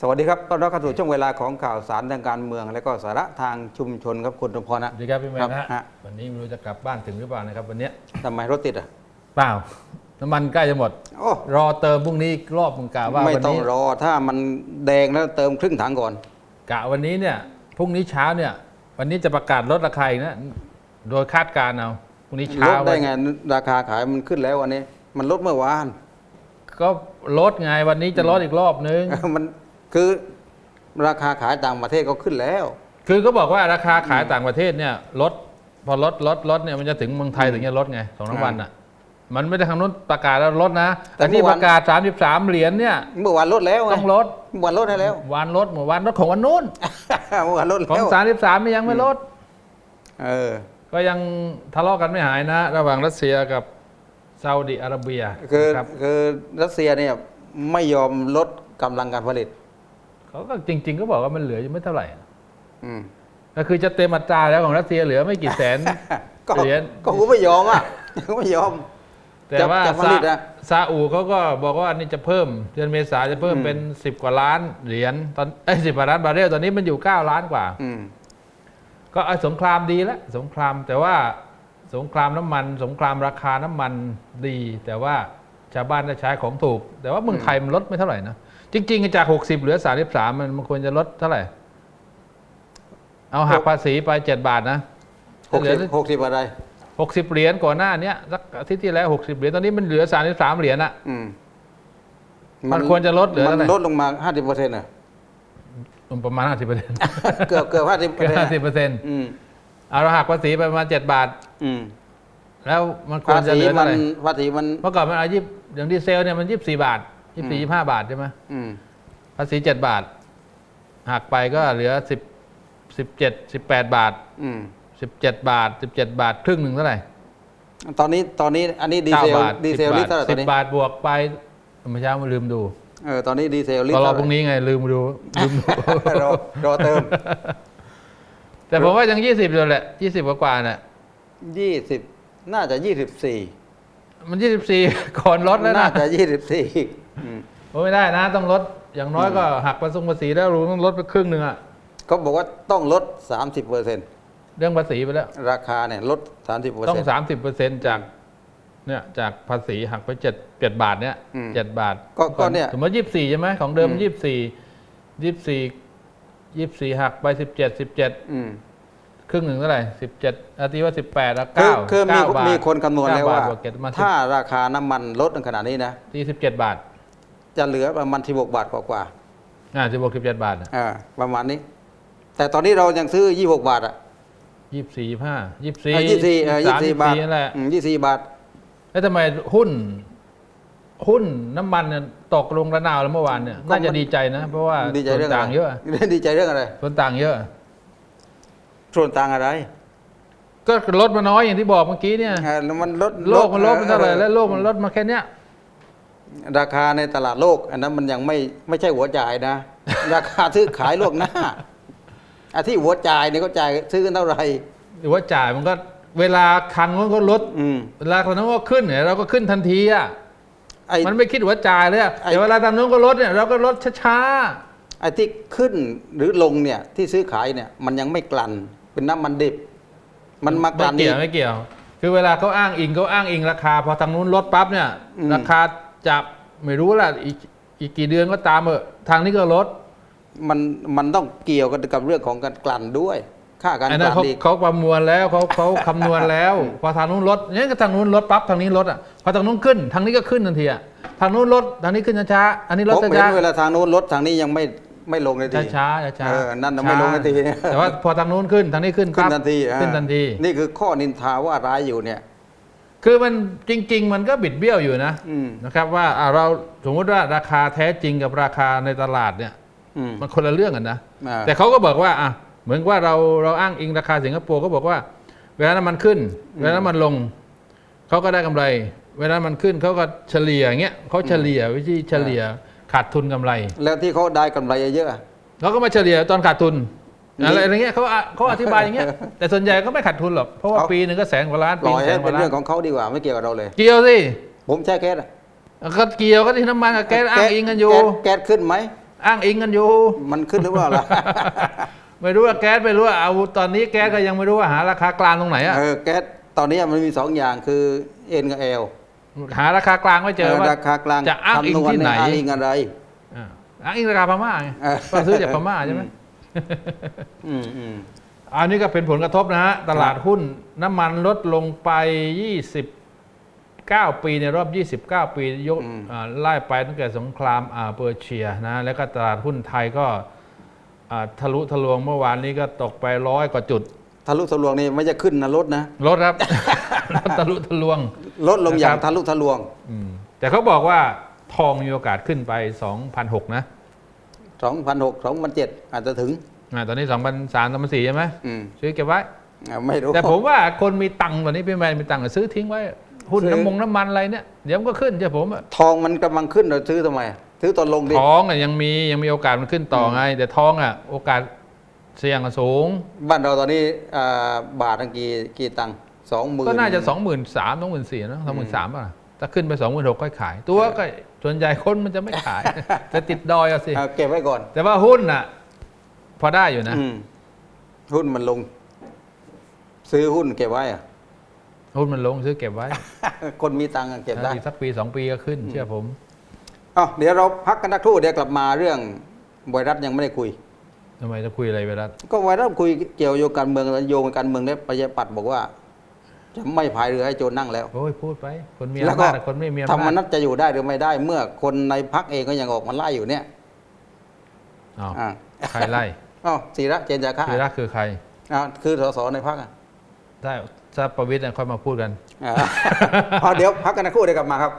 สวัสดีครับต้อนรับเข้าสู่ช่วงเวลาของข่าวสารทางการเมือง และก็สาระทางชุมชนครับคุณสมพรนะสวัสดีครับพี่แมนครับนะฮะฮะวันนี้ไม่รู้จะกลับบ้านถึงหรือเปล่านะครับวันเนี้ยทำไมรถติดอะเปล่าน้ำมันใกล้จะหมดโอ้รอเติมพรุ่งนี้อีกรอบมึงกะว่าไม่วันต้องนี้รอถ้ามันแดงแล้วเติมครึ่งถังก่อนกะวันนี้เนี่ยพรุ่งนี้เช้าเนี่ย วันนี้จะประกาศลดราคาอีกนะโดยคาดการณ์เอาพรุ่งนี้ลเช้าดได้ไงราคาขายมันขึ้นแล้ววันนี้ มันลดเมื่อวาน ก็ลดไงวันนี้จะลดอีกรอบนึงมัน คือราคาขายต่างประเทศก็ขึ้นแล้ว คือก็บอกว่าราคาขายต่างประเทศเนี่ยลดพอลดลดลดเนี่ยมันจะถึงเมืองไทยถึงจะลดไงสองน้ำวันอะ มันไม่ได้ทางนู้นประกาศแล้วลดนะแต่แต่ที่เมื่อปวานระกาศ33เหรียญเนี่ยเมื่อวานลดแล้วไงต้องลดเมื่อวานลดให้แล้ววันลดเมื่อวันลดของวันนู้นเมื่อวานลดของแล้ว33ไม่ยังไม่ลด เออ ก็ยังทะเลาะกันไม่หายนะ ระหว่างรัสเซียกับซาอุดิอาระเบีย คือครับคือรัสเซียเนี่ยไม่ยอมลดกำลังการผลิต เขาก็จริง ๆ ก็บอกว่ามันเหลือยังไม่เท่าไหร่อืมก็คือจะเต็มอัตราแล้วของรัสเซียเหลือไม่กี่แสนก็เหรียญก็กูไม่ยอมอะกูไม่ยอม แต่ว่าจะผซาลิตอะซาอุเขาก็บอกว่านี่จะเพิ่ม เดือนเมษาจะเพิ่มอืมเป็น10กว่าล้านเหรียญตอนไอ้สิบกว่าล้านบาร์เรลตอนนี้มันอยู่9ล้านกว่าอืมก็เอาสงครามดีแล้วสงครามแต่ว่าสงครามน้ำมัน สงครามราคาน้ำมันดี แต่ว่าชาวบ้านได้ใช้ของถูก แต่ว่าเมืองไทยมันลดไม่เท่าไหร่นะ จริง ๆ จาก 60 เหลือ 33 มันมันควรจะลดเท่าไหร่ เอาหักภาษีไป 7 บาทนะหกเหลืสิอบหกสิบอะไร60เหรียญก่อนหน้าเนี้ยสักอาทิตย์ที่แล้ว60เหรียญตอนนี้มันเหลือ33เหรียญอะอืมมันควรจะลดเหลือมัเท่าไหร่นลดลงมาห้าสิบเปอร์เซ็นต์อะประมาณ50เปอร์เซ็นต์เกือบเกือบห้าสิบเปอเกืร์อบเซ็นต์50เปอร์เซ็นต์อืมเอาเราหักภาษีไปประมาณ7บาทอืมแล้วมันควภารจะษีเหลือมัเท่านไหร่ภาษีมันเมื่อก่อนมันอายุอย่างดีเซลเนี่ยมันยี่สิบสี่บาท ยี่สิบสี่ยี่ห้าบาทใช่ไหมอืมภาษีเจ็ดบาทหักไปก็เหลือสิบสิบเจ็ดสิบแปดบาทอืมสิบเจ็ดบาทสิบเจ็ดบาท ครึ่งหนึ่งเท่าไหร่ตอนนี้ตอนนี้อันนี้ดีเซลก้าบาทดีเซล10ลิตรเท่าไหร่ตสิอนบนี้บาทบวกไปเมื่อเช้ามาลืมดูเออตอนนี้ดีเซลลิตก็รรอเท่าพรุ่งนี้ไงลืมดูลืมดูรอรอเติม แต่ผมว่ายังยี่สิบอยู่แหละยี่สิบกว่าๆเนี่ยยี่สิบน่าจะยี่สิบสี่มันยี่สิบสี่ก่อนลดแล้วน่านะจะยี่สิบสี่โอ้ ไม่ได้นะ ต้องลดอย่างน้อยก็หักภาษีภาษีแล้วรู้ต้องลดไปครึ่งหนึ่งอะเขาบอกว่าต้องลดสามสิบเปอร์เซ็นต์เรื่องภาษีไปแล้ว ราคาเนี่ยลดสามสิบเปอร์ต้องเซ็นต์สามสิบเปอร์เซ็นจากเนี่ยจากภาษีหักไปเจ็ดเจ็ดบาทเนี่ยอืมเจ็ดบาทก็ก็เนี่ยสมมติยี่สิบสี่ใช่ไหมของเดิมอืมยี่สิบสี่ยี่สิบสี่ยี่สิบสี่หักไปสิบเจ็ดสิบเจ็ดอืมครึ่งหนึ่งเท่าไหร่สิบเจ็ดอาทิว่าสิบแปดแล้วคือเก้าคือมีเก้าบาทมีคนคำนวณแล้วว่าเก้บทบวกเจ็ดมาถ้าราคาน้ำมันลดขนาดนี้นะที่สิบเจ็ดบาท จะเหลือประมาณสิบกบาทกว่าอ่าสิบหกสิบเจ็ดบาทๆอ่าประมาณนี้ แต่ตอนนี้เรายังซื้อยี่หกบาทอะยี่สิบสี่ยี่ห้ายี่สิบสี่ยี่สี่ยี่สี่บาทนั่นแหละยี่สี่บาท แล้วทำไมหุ้น หุ้นน้ำมันเนี่ยตกลงระนาวแล้วเมื่อวานเนี่ยก็มันน่าจะดีใจนะ เพราะว่าดีใจส่วนเรื่องอะไรต่างเยอะดีใจเรื่องอะไร ส่วนต่างเยอะ ส่วนต่างอะไร ก็ลดมาน้อยอย่างที่บอกเมื่อกี้เนี่ย อ่ามันลดโลกมันลดมันเท่าไหร่แล้วโลกมันลดมาแค่เนี้ย ราคาในตลาดโลก อันนั้นมันยังไม่ไม่ใช่หัวจ่ายนะ ราคาซื้อขายล่วงหน้าอันที่หัวจ่ายเนี่ยเขาจ่ายซื้อกันเท่าไหร่หรือว่าจ่ายมันก็เวลาคันมันก็ลดอืมเวลาคนนั้นก็ขึ้นเนี่ยเราก็ขึ้นทันทีอะไอ้มันไม่คิดว่าจ่ายเลยอะไอ้แต่เวลาทางนู้นก็ลดเนี่ยเราก็ลดช้าไอ้ที่ขึ้นหรือลงเนี่ยที่ซื้อขายเนี่ย มันยังไม่กลั่นเป็นน้ำมันดิบๆมันมากลั่นไม่เกี่ยวอีกไม่เกี่ยว คือเวลาเขาอ้างอิงเขาอ้างอิงราคา พอทางนู้นลดปั๊บเนี่ยอืมราคา จะไม่รู้ละอีกอีกกี่เดือนก็ตามเออะทางนี้ก็ลดมันมันต้องเกี่ยวกันกับเรื่องของการกลั่นด้วยค่าการอันกนั้นลั่นเขาอีกเขาประมวลแล้วเขาเขาคำนวณแล้ว พอทางนู้นลดเนี่ยก็ทางนู้นลดปั๊บทางนี้ลดอะพอทางนู้นขึ้น ทางนี้ก็ขึ้นทันทีอะทางนู้นลดทางนี้ขึ้นช้าๆอันนี้ลดผมเห็ช้านเวลาทางโน้นลดทางนี้ยังไม่ไม่ลงเลยทีๆช้าๆช้าๆเออนั่นน่ะไม่ลงนาทีเนี่ยแต่ว่าพอทางนู้นขึ้นทางนี้ขึ้นขึ้นปั๊บทันทีอ่าขึ้นทันที นี่คือข้อนินทาว่าร้ายอยู่เนี่ย คือมันจริง ๆ มันก็บิดเบี้ยวอยู่นะอืม นะครับว่าอ่าเราสมมติว่าราคาแท้จริงกับราคาในตลาดเนี่ย อืม มันคนละเรื่องกันนะ อ่า แต่เขาก็บอกว่าอะเหมือนว่าเราเราอ้างอิงราคาสิงคโปร์ก็บอกว่า เวลาน้ำมันขึ้น เวลาน้ำมันลง เขาก็ได้กำไร เวลามันขึ้นเขาก็เฉลี่ยอย่างเงี้ยเขาเฉลี่ยวิธีเฉลี่ยขาดทุนกำไรแล้วที่เขาได้กำไรเยอะเขาก็มาเฉลี่ยตอนขาดทุนนี่ อะไรอะไรเงี้ยเขาอะเขาอธิบายอย่างเงี้ยแต่ส่วนใหญ่ก็ไม่ขาดทุนหรอกเพราะว่าเอาปีหนึ่งก็แสนกว่าล้านๆปปีล่อยแสให้นกเป็นว่าล้าเรื่อนงของเขาดีกว่าไม่เกี่ยวกับเราเลย เกี่ยวสิผมแช่แก๊สอะก็เกี่ยวก็ที่น้ำมันกับแก๊สอ้างอิงกันอยู่แก๊สแก๊สขึ้นไหมอ้างอิงกันอยู่ มันขึ้นหรือเปล่าล่ะไม่รู้ว่าแก๊สไม่รู้ว่าเอาตอนนี้แก๊สก็ยังไม่รู้ว่าหาราคากลางตรงไหนอะเออแก๊สตอนนี้มันมีสองอย่างคือเอ็นกับเอลหาราคากลางไม่เจอว่าราคากลางจะอ้างอิงคำนวณที่ไหนเยอ้างอิงอะไรอ่าอ้างอิงราคาพม่าไงเออก็ซื้อจากพม่าใช่ไหม อืมอืมอันนี้ก็เป็นผลกระทบนะฮะตลาดหุ้นน้ำมันลดลงไป 29 ปีในรอบ 29 ปียกอ่าไล่ไปตั้งแต่สงครามอ่าเปอร์เชียนะ แล้วก็ตลาดหุ้นไทยก็อ่าทะลุทะลวงเมื่อวานนี้ก็ตกไปร้อยกว่าจุด ทะลุทะลวงนี่ไม่จะขึ้นนะลดนะลดครับทะลุทะลวงลดลงอย่างนะครับทะลุทะลวงอืมแต่เขาบอกว่าทองมีโอกาสขึ้นไป2,006นะ 2,006 2,007 อาจจะถึงอ่าตอนนี้ 2,003 2,004 ใช่ไหมอืมซื้อเก็บไว้อ่าไม่รู้แต่ผมว่าคนมีตังค์ตอนนี้พี่แมนมีตังค์ก็ซื้อทิ้งไว้ หุ้นซื้อน้ำมงน้ำมันอะไรเนี่ยเดี๋ยวมันก็ขึ้นใช่ผมอะทองมันกำลังขึ้นเราซื้อทำไมอะซื้อตอนลงดิทองอะยังมียังมีโอกาสมันขึ้นต่อไง แต่ทองอะโอกาสเสี่ยงอะสูง บ้านเราตอนนี้อ่าบาทตั้งกี่กี่ตังค์สองหมื่นก็น่าจะ 2 3 0 0 0 2 4 0 0 0นะสองหมื่นสามป่ะถ้าขึ้นไป 2 6 0 0 0ค่อยขาย ตัวก็ ส่วนใหญ่คนมันจะไม่ขาย จะติดดอยอะสิเก็บไว้ก่อน แต่ว่าหุ้นอะ พอได้อยู่นะ อืมหุ้นมันลง ซื้อหุ้นเก็บไว้อะ หุ้นมันลงซื้อเก็บไว้คนมีตังค์อะเก็บได้ อีกสักปี2ปีก็ขึ้น เชื่อผมอ๋อเดี๋ยวเราพักกันสักครู่เดี๋ยวกลับมาเรื่องไวรัสยังไม่ได้คุย ทำไมจะคุยอะไรไปแล้วก็ไวรัสคุยเกี่ยวโยงการเมืองแล้วโยงกับการเมืองเนี่ยประชาธิปัตย์บอกว่า จะไม่พายเรือให้โจรนั่งแล้ว โอ้ยพูดไปคนมีแล้วอำก็นาจกับคนไม่มีอำธรรมนาจนัตจะอยู่ได้หรือไม่ได้ เมื่อคนในพักเองก็ยังออกมาไล่อยู่เนี่ยอ้าวอ่าใครไล่อ๋อศิระเจนจาคะธีระคือใครอ่าคือสสในพักอะถ้าถ้าประวิตรเนี่ยค่อยมาพูดกันอ่าพอเดี๋ยวพักกันนะครู่เดี๋ยวกลับมาครับ